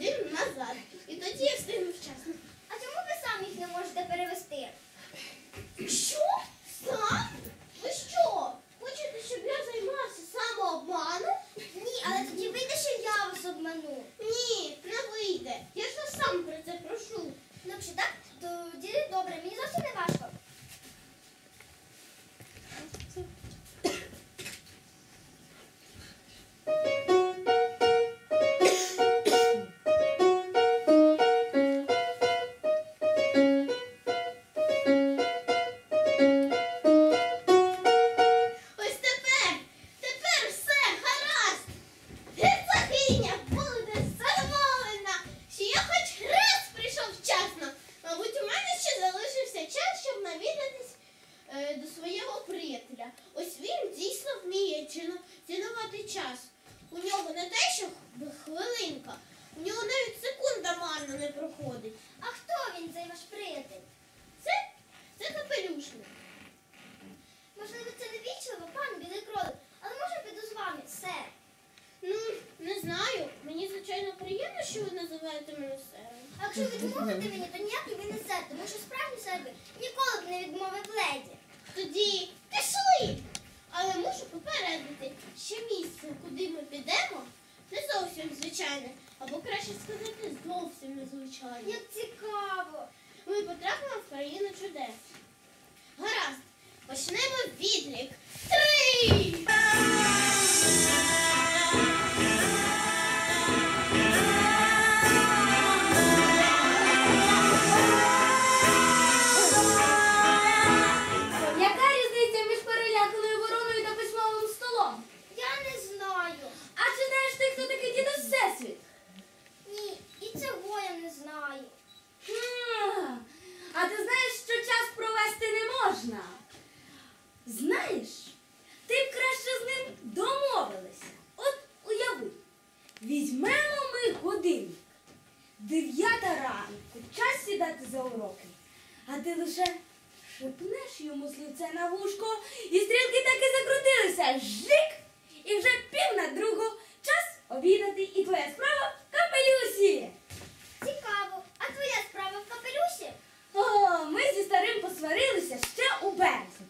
değil mi? Якщо відмовити мені, то ніяк і не серце, тому що справді себе ніколи б не відмовив леді. Тоді пішли. Але мушу попередити, що місце, куди ми підемо, не зовсім звичайне, або краще сказати, зовсім незвичайне. Як за уроки. А ти лише шепнеш йому слівце на вушко, і стрілки таки закрутилися. Жик! І вже пів на другу час обідати і твоя справа в капелюсі. Цікаво, а твоя справа в капелюсі? О, ми зі старим посварилися ще у березні.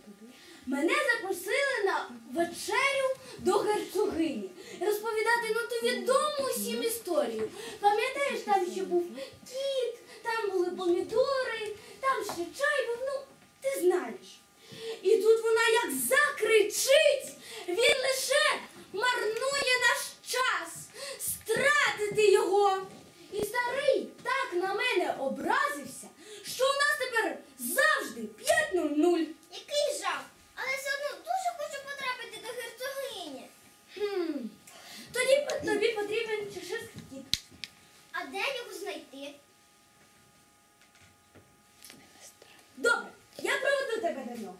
Мене запросили на вечерю до герцогині розповідати ну ту відому усім історію. Пам'ятаєш, там ще був кіт, premier tour 再跟他讲